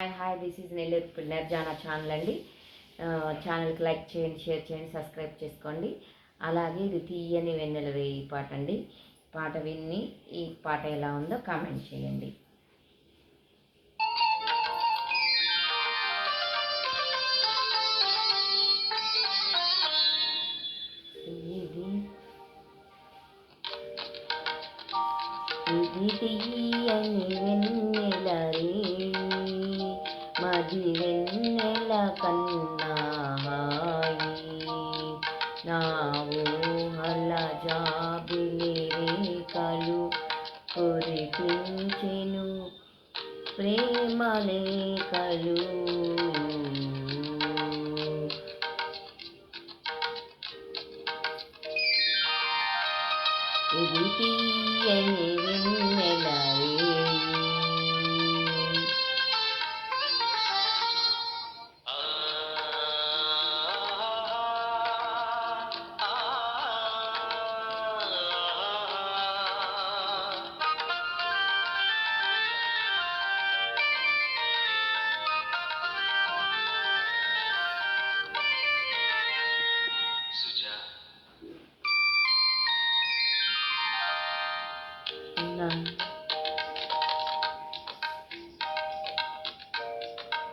Hi hi this is Nellore pillar జానా channel అండి. ఛానల్కి లైక్ చేయండి షేర్ చేయండి సబ్స్క్రైబ్ చేసుకోండి. అలాగే ఇది తీయని వెన్నెల వేయి పాట అండి. పాట విని ఈ పాట ఎలా ఉందో కామెంట్ చేయండి. ఇది తీయని వెన్నెల రే వెన్నెల కన్నా హాయి నా ఊహల జాబిలి రేఖలు కురిపించెను ప్రేమ లేఖలు ఇది తీయని వెన్నెల రేయి.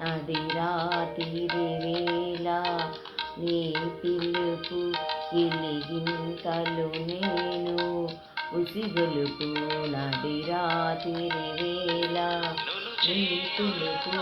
అది రాత్రి వేళ నీ పిలుపు ఇలిగింతలు నేను. ఉసిగొలుపు నది రాత్రి వేళ నీ పిలుపు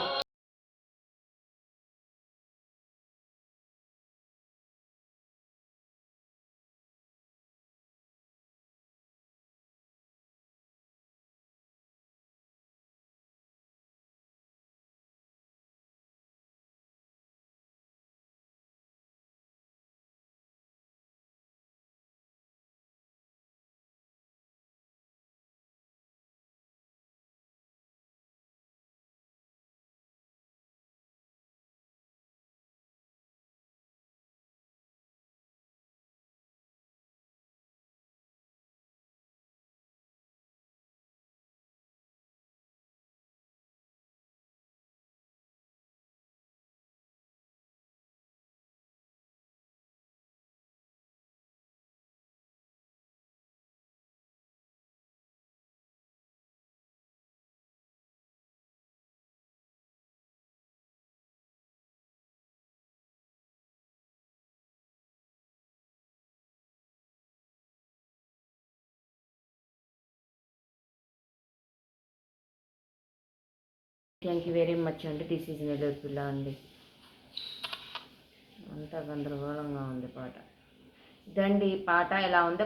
థ్యాంక్ యూ వెరీ మచ్ అండి. దిస్ ఈజ్ నెల్లూరు పిల్ల అండి. అంతా గందరగోళంగా ఉంది పాట. ఇదండి పాట ఎలా ఉందో